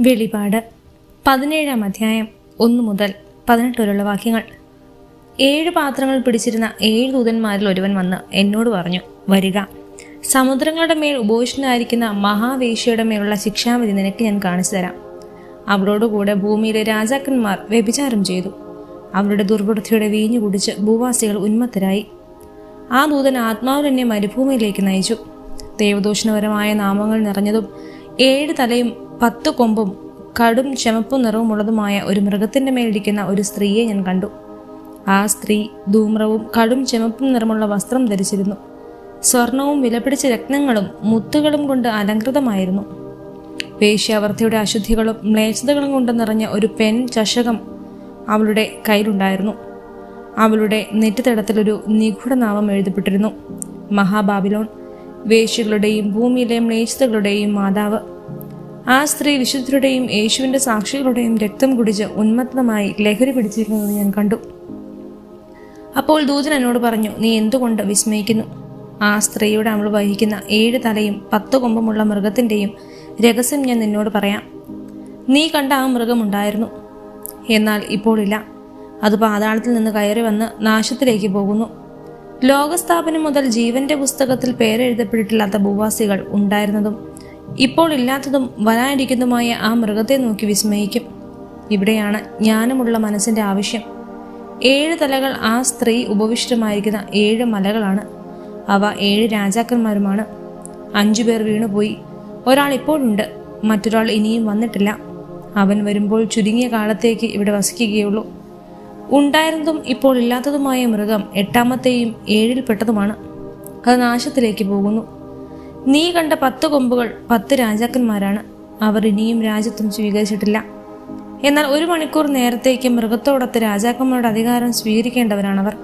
വെളിപാട്. പതിനേഴാം അധ്യായം ഒന്നു മുതൽ പതിനെട്ട് വരെയുള്ള വാക്യങ്ങൾ. ഏഴ് പാത്രങ്ങൾ പിടിച്ചിരുന്ന ഏഴ് ദൂതന്മാരിൽ ഒരുവൻ വന്ന് എന്നോട് പറഞ്ഞു വരിക. സമുദ്രങ്ങളുടെ മേൽ ഉപേഷനായിരിക്കുന്ന മഹാവേശ്യയുടെ മേലുള്ള ശിക്ഷാവിധി നിനക്ക് ഞാൻ കാണിച്ചു തരാം. അവളോടുകൂടെ ഭൂമിയിലെ രാജാക്കന്മാർ വ്യഭിചാരം ചെയ്തു. അവരുടെ ദുർവൃത്തിയുടെ വീഞ്ഞു കുടിച്ച് ഭൂവാസികൾ ഉന്മത്തരായി. ആ ദൂതൻ ആത്മാവിനെ മരുഭൂമിയിലേക്ക് നയിച്ചു. ദേവദൂഷണപരമായ നാമങ്ങൾ നിറഞ്ഞതും ഏഴ് തലയും പത്ത് കൊമ്പും കടും ചെമപ്പും നിറവുമുള്ളതുമായ ഒരു മൃഗത്തിന്റെ മേലിരിക്കുന്ന ഒരു സ്ത്രീയെ ഞാൻ കണ്ടു. ആ സ്ത്രീ ധൂമ്രവും കടും ചുമപ്പും നിറമുള്ള വസ്ത്രം ധരിച്ചിരുന്നു. സ്വർണവും വിലപിടിച്ച രത്നങ്ങളും മുത്തുകളും കൊണ്ട് അലങ്കൃതമായിരുന്നു വേശ്യാവർത്തിയുടെ അശുദ്ധികളും മ്ലേച്ഛതകളും കൊണ്ട് നിറഞ്ഞ ഒരു പെൻ ചഷകം അവളുടെ കയ്യിലുണ്ടായിരുന്നു. അവളുടെ നെറ്റിത്തടത്തിലൊരു നിഗൂഢനാമം എഴുതപ്പെട്ടിരുന്നു. മഹാബാബിലോൺ. വേശ്യകളുടെയും ഭൂമിയിലെ മ്ലേച്ഛതകളുടെയും മാതാവ്. ആ സ്ത്രീ വിശുദ്ധരുടെയും യേശുവിന്റെ സാക്ഷികളുടെയും രക്തം കുടിച്ച് ഉന്മത്തമായി ലഹരി പിടിച്ചിരുന്നത് ഞാൻ കണ്ടു. അപ്പോൾ ദൂതൻ എന്നോട് പറഞ്ഞു നീ എന്തുകൊണ്ട് വിസ്മയിക്കുന്നു? ആ സ്ത്രീയുടെ അവൾ വഹിക്കുന്ന ഏഴ് തലയും പത്ത് കൊമ്പുമുള്ള മൃഗത്തിന്റെയും രഹസ്യം ഞാൻ നിന്നോട് പറയാം. നീ കണ്ട ആ മൃഗമുണ്ടായിരുന്നു എന്നാൽ ഇപ്പോഴില്ല അത് പാതാളത്തിൽ നിന്ന് കയറി വന്ന് നാശത്തിലേക്ക് പോകുന്നു. ലോകസ്ഥാപനം മുതൽ ജീവന്റെ പുസ്തകത്തിൽ പേരെഴുതപ്പെട്ടിട്ടില്ലാത്ത ഭൂവാസികൾ ഉണ്ടായിരുന്നതും ഇപ്പോൾ ഇല്ലാത്തതും വരാനിരിക്കുന്നതുമായ ആ മൃഗത്തെ നോക്കി വിസ്മയിക്കും. ഇവിടെയാണ് ജ്ഞാനമുള്ള മനസ്സിന്റെ ആവശ്യം. ഏഴ് തലകൾ ആ സ്ത്രീ ഉപവിഷ്ടമായിരിക്കുന്ന ഏഴ് മലകളാണ്. അവ ഏഴ് രാജാക്കന്മാരുമാണ്. അഞ്ചു പേർ വീണുപോയി. ഒരാൾ ഇപ്പോഴുണ്ട്. മറ്റൊരാൾ ഇനിയും വന്നിട്ടില്ല. അവൻ വരുമ്പോൾ ചുരുങ്ങിയ കാലത്തേക്ക് ഇവിടെ വസിക്കുകയുള്ളൂ. ഉണ്ടായിരുന്നതും ഇപ്പോൾ ഇല്ലാത്തതുമായ മൃഗം എട്ടാമത്തെയും ഏഴിൽപ്പെട്ടതുമാണ് അത് നാശത്തിലേക്ക് പോകുന്നു. നീ കണ്ട പത്ത് കൊമ്പുകൾ പത്ത് രാജാക്കന്മാരാണ്. അവർ ഇനിയും രാജ്യത്വം സ്വീകരിച്ചിട്ടില്ല. എന്നാൽ ഒരു മണിക്കൂർ നേരത്തേക്ക് മൃഗത്തോടൊത്ത് രാജാക്കന്മാരുടെ അധികാരം സ്വീകരിക്കേണ്ടവരാണവർ.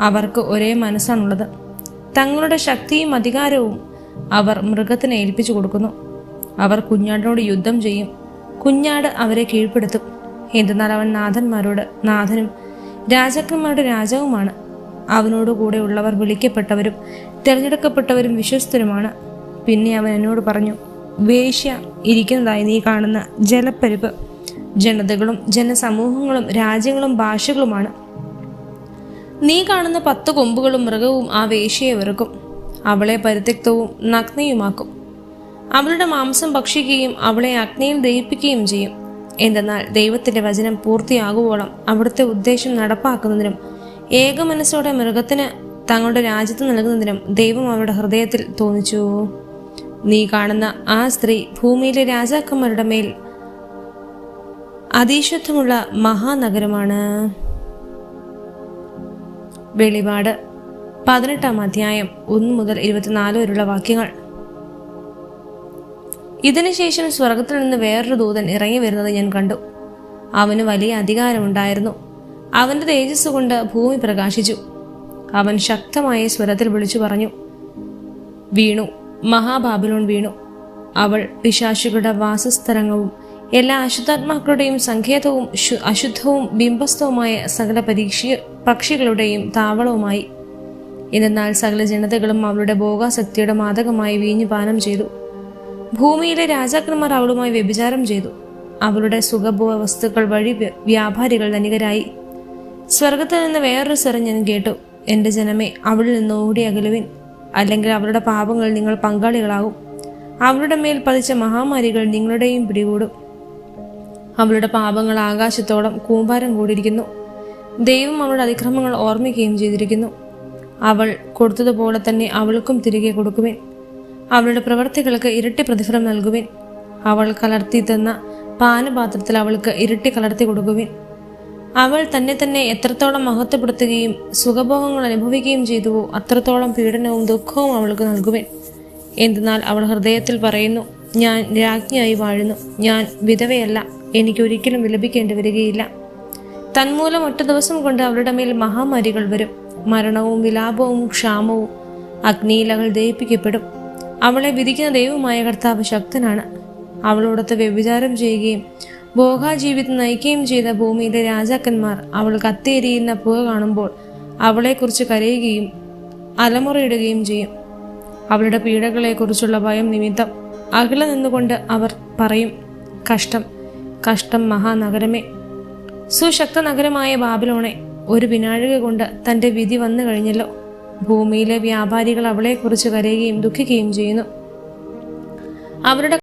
അവർക്ക് ഒരേ മനസ്സാണുള്ളത്. തങ്ങളുടെ ശക്തിയും അധികാരവും അവർ മൃഗത്തിന് ഏൽപ്പിച്ചു കൊടുക്കുന്നു. അവർ കുഞ്ഞാടിനോട് യുദ്ധം ചെയ്യും. കുഞ്ഞാട് അവരെ കീഴ്പ്പെടുത്തും. എന്തെന്നാൽ അവൻ നാഥന്മാരോട് നാഥനും രാജാക്കന്മാരുടെ രാജാവുമാണ്. അവനോട് കൂടെ ഉള്ളവർ വിളിക്കപ്പെട്ടവരും തിരഞ്ഞെടുക്കപ്പെട്ടവരും വിശ്വസ്തരുമാണ്. പിന്നെ അവൻ എന്നോട് പറഞ്ഞു വേശ്യ ഇരിക്കുന്നതായി നീ കാണുന്ന ജലപ്പരിപ്പ് ജനതകളും ജനസമൂഹങ്ങളും രാജ്യങ്ങളും ഭാഷകളുമാണ്. നീ കാണുന്ന പത്ത് കൊമ്പുകളും മൃഗവും ആ വേശ്യയെ വെറുക്കും. അവളെ പരിത്യക്തവും നഗ്നയുമാക്കും. അവളുടെ മാംസം ഭക്ഷിക്കുകയും അവളെ അഗ്നിയിൽ ദഹിപ്പിക്കുകയും ചെയ്യും. എന്തെന്നാൽ ദൈവത്തിന്റെ വചനം പൂർത്തിയാകുവോളം അവിടുത്തെ ഉദ്ദേശം നടപ്പാക്കുന്നതിനും ഏക മനസ്സോടെ മൃഗത്തിന് തങ്ങളുടെ രാജ്യത്ത് നൽകുന്നതിനും ദൈവം അവരുടെ ഹൃദയത്തിൽ തോന്നിച്ചു. നീ കാണുന്ന ആ സ്ത്രീ ഭൂമിയിലെ രാജാക്കന്മാരുടെ മേൽ അതീശത്വമുള്ള മഹാനഗരമാണ്. വെളിപാട് പതിനെട്ടാം അധ്യായം ഒന്ന് മുതൽ ഇരുപത്തിനാല് വരെയുള്ള വാക്യങ്ങൾ ഇതിനുശേഷം സ്വർഗത്തിൽ നിന്ന് വേറൊരു ദൂതൻ ഇറങ്ങി വരുന്നത് ഞാൻ കണ്ടു. അവന് വലിയ അധികാരമുണ്ടായിരുന്നു അവന്റെ തേജസ് കൊണ്ട് ഭൂമി പ്രകാശിച്ചു. അവൻ ശക്തമായ സ്വരത്തിൽ വിളിച്ചു പറഞ്ഞു വീണു മഹാബാബിലോൺ വീണു. അവൾ പിശാശുകളുടെ വാസസ്ഥലങ്ങളും എല്ലാ അശുദ്ധാത്മാക്കളുടെയും സങ്കേതവും അശുദ്ധവും ബിംബസ്ഥവുമായ സകല പരീക്ഷ പക്ഷികളുടെയും താവളവുമായി. എന്നാൽ സകല ജനതകളും അവളുടെ ഭോഗാസക്തിയുടെ മാതകമായി വീഞ്ഞു പാനം ചെയ്തു. ഭൂമിയിലെ രാജാക്കന്മാർ അവളുമായി വ്യഭിചാരം ചെയ്തു. അവളുടെ സുഖഭോഗ വസ്തുക്കൾ വഴി വ്യാപാരികൾ ധനികരായി. സ്വർഗത്തിൽ നിന്ന് വേറൊരു സ്വരം ഞാൻ കേട്ടു. എന്റെ ജനമേ അവളിൽ നിന്ന് ഓടി അകലുവിൻ. അല്ലെങ്കിൽ അവളുടെ പാപങ്ങൾ നിങ്ങൾ പങ്കാളികളാകും. അവളുടെ മേൽ പതിച്ച മഹാമാരികൾ നിങ്ങളുടെയും പിടികൂടും. അവളുടെ പാപങ്ങൾ ആകാശത്തോളം കൂമ്പാരം കൂടിയിരിക്കുന്നു. ദൈവം അവളുടെ അതിക്രമങ്ങൾ ഓർമ്മിക്കുകയും ചെയ്തിരിക്കുന്നു. അവൾ കൊടുത്തതുപോലെ തന്നെ അവൾക്കും തിരികെ കൊടുക്കുവിൻ. അവളുടെ പ്രവർത്തികൾക്ക് ഇരട്ടി പ്രതിഫലം നൽകുവിൻ. അവൾ കലർത്തി തന്ന പാനപാത്രത്തിൽ അവൾക്ക് ഇരട്ടി കലർത്തി കൊടുക്കുവിൻ. അവൾ തന്നെ തന്നെ എത്രത്തോളം മഹത്വപ്പെടുത്തുകയും സുഖഭോഗങ്ങൾ അനുഭവിക്കുകയും ചെയ്തുവോ അത്രത്തോളം പീഡനവും ദുഃഖവും അവൾക്ക് നൽകുവിൻ. എന്തെന്നാൽ അവൾ ഹൃദയത്തിൽ പറയുന്നു ഞാൻ രാജ്ഞിയായി വാഴുന്നു. ഞാൻ വിധവയല്ല. എനിക്കൊരിക്കലും വിലപിക്കേണ്ടി വരികയില്ല. തന്മൂലം ഒറ്റ ദിവസം കൊണ്ട് അവരുടെ മേൽ മഹാമാരികൾ വരും. മരണവും വിലാപവും ക്ഷാമവും അഗ്നിയിലകൾ ദയിപ്പിക്കപ്പെടും അവളെ വിധിക്കുന്ന ദൈവമായ കർത്താവ് ശക്തനാണ്. അവളോടൊത്ത് വ്യഭിചാരം ചെയ്യുകയും ഭോഗാജീവിതം നയിക്കുകയും ചെയ്ത ഭൂമിയിലെ രാജാക്കന്മാർ അവൾ കത്തിയെരിയുന്ന പുക കാണുമ്പോൾ അവളെക്കുറിച്ച് കരയുകയും അലമുറയിടുകയും ചെയ്യും. അവളുടെ പീഡകളെക്കുറിച്ചുള്ള ഭയം നിമിത്തം അകലെ നിന്നുകൊണ്ട് അവർ പറയും കഷ്ടം കഷ്ടം മഹാനഗരമേ. സുശക്ത നഗരമായ ബാബിലോണെ ഒരു വിനാഴിക കൊണ്ട് തന്റെ വിധി വന്നു കഴിഞ്ഞല്ലോ ഭൂമിയിലെ വ്യാപാരികൾ അവളെക്കുറിച്ച് കരയുകയും ദുഃഖിക്കുകയും ചെയ്യുന്നു. അവരുടെ